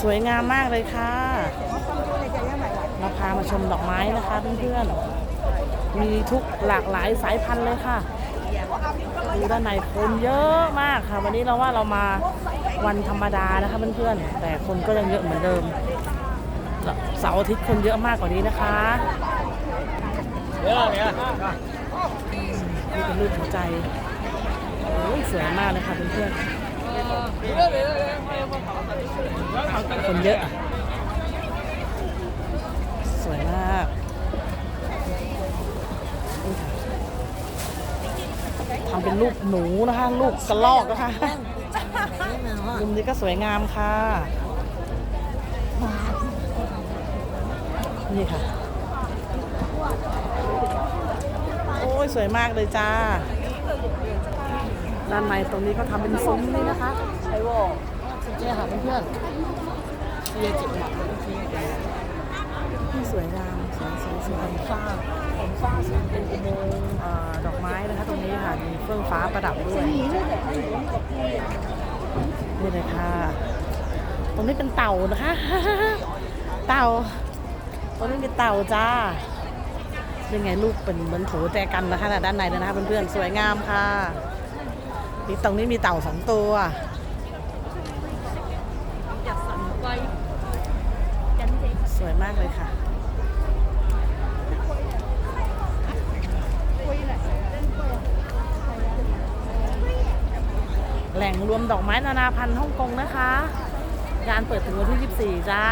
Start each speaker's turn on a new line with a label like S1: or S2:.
S1: สวยงามมากเลยค่ะเราพามาชมดอกไม้นะคะเพื่อนๆ มีทุกหลากหลายสายพันธุ์เลยค่ะดูด้านในคนเยอะมากค่ะ วันนี้เราว่าเรามาวันธรรมดานะคะเพื่อนๆ แต่คนก็ยังเยอะเหมือนเดิม เสาร์อาทิตย์คนเยอะมากกว่านี้นะคะ
S2: เยอะเนี่ย
S1: นี่เป็นรูปหัวใจ โอ้ยสวยมากเลยค่ะเพื่อนๆ คนเยอะอะ สวยมากนี่ค่ะทำเป็นรูปหนูนะคะรูปกระลอกนะคะมุมนี้ก็สวยงามค่ะ นี่ค่ะ โอ้ยสวยมากเลยจ้า ด้านในตรงนี้ก็ทำเป็นซุ้มนี่นะคะไอวอเนี่ยค่ะเพื่อนๆ เชียร์จิบหมักที่สวยงามสวยสวยสวยฟ้าผมฟ้าสวยเป็นอุโมงค์เอ่อดอกไม้นะคะตรงนี้ค่ะมีเฟื่องฟ้าประดับด้วยนี่เลยค่ะ ตรงนี้เป็นเต่านะคะ เต่า ตรงนี้เป็นเต่าจ้าเป็นไงลูกเป็นเหมือนโถแจกันนะคะด้านในนะคะเพื่อนๆสวยงามค่ะมีตรงนี้มีเต่าสองตัว สวยมากเลยค่ะแหล่งรวมดอกไม้นานาพันธุ์ฮ่องกงนะคะ งานเปิดถึงวันที่ 24 จ้า